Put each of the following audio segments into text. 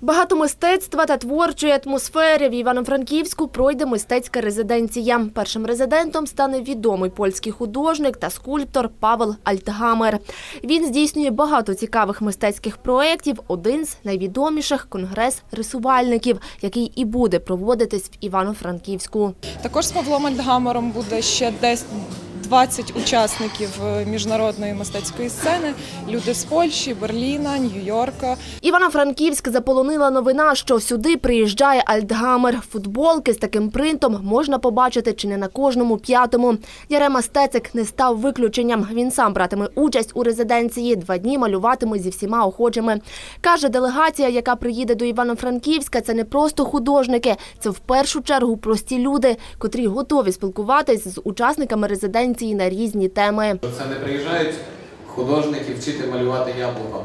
Багато мистецтва та творчої атмосфери в Івано-Франківську пройде мистецька резиденція. Першим резидентом стане відомий польський художник та скульптор Павел Альтгамер. Він здійснює багато цікавих мистецьких проєктів. Один з найвідоміших конгрес рисувальників, який і буде проводитись в Івано-Франківську. Також з Павлом Альдгамером буде ще десь 20 учасників е, міжнародної мистецької сцени. Люди з Польщі, Берліна, Нью-Йорка. Івано-Франківськ заполонила новина, що сюди приїжджає Альтгамер. Футболки з таким принтом можна побачити чи не на кожному п'ятому. Ярема Стецик не став виключенням. Він сам братиме участь у резиденції. Два дні малюватиме зі всіма охочими. Каже, делегація, яка приїде до Івано-Франківська, це не просто художники, це в першу чергу прості люди, котрі готові спілкуватись з учасниками резиденції на різні теми. Це не приїжджають художники вчити малювати яблуко.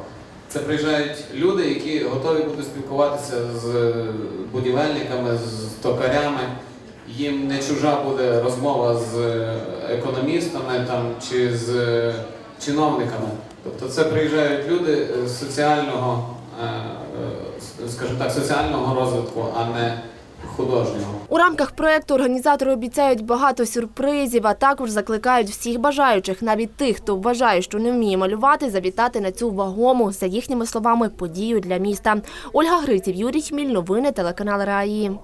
Це приїжджають люди, які готові будуть спілкуватися з будівельниками, з токарями. Їм не чужа буде розмова з економістами там, чи з чиновниками. Тобто це приїжджають люди з соціального, е, е, скажімо так, соціального розвитку, а не художнього. У рамках проекту організатори обіцяють багато сюрпризів, а також закликають всіх бажаючих, навіть тих, хто вважає, що не вміє малювати, завітати на цю вагому, за їхніми словами, подію для міста. Ольга Гриців, Юрій Хміль, новини телеканал Раї.